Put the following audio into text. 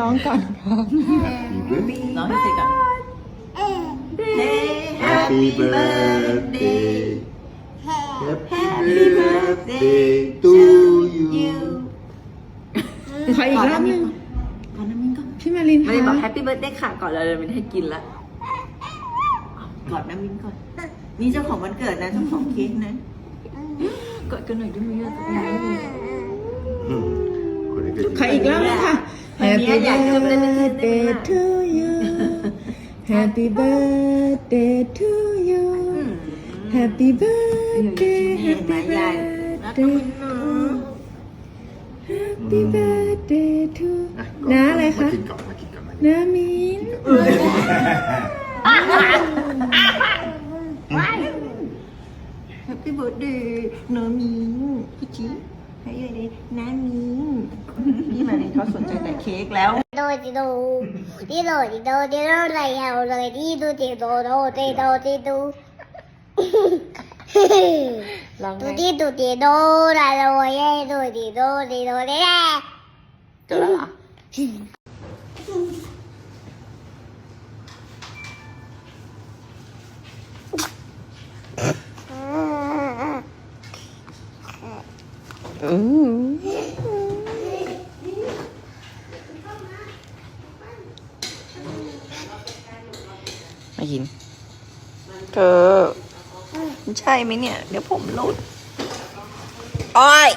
ร้องก่อนครับร้องให้เสร็จก่อน Happy birthday Happy birthday to you ขออีกรอบหนึงก่อนน้ำมิ้นก่อนพี่มารินไม่ได้บอกคะแฮปปี้เบิร์ดเดย์ค่ะ ก่อนเลยมินให้กินละกอดน้ำมิ้นก่อน นี่เจ้าของวันเกิดนะเจ้าของเค้กนะกอดกันหน่อยได้ไหมอะตรงนี้คนนี้ก็ดีขออีกรอบหนึงค่ะ Happy birthday to you Happy birthday to you Happy birthday เห็นไหม Happy ยายรักน้ำ birthday มิ้นเนอะ Happy birthday to อะน้าอะไรคะมากินก่อนมากินก่อนมากินน้ามินแฮปปี้เบิร์ดเดย์น้องมิ้นพี่จีให้เลยดิน้ามิ้น พี่มารินเขาสนใจแต่เค้กแล้ว โดดิโดดิโดดิโดดิโดไรเอาเลยดิดูดิโดโดดิโดดิดูลองดูไงดิดูดิโดราโดเย่ดูดิโดดิโดดิแย่จบแล้วเหรอมายิน เธอ ใช่ไหมเนี่ย เดี๋ยวผมหลุดโอ้ย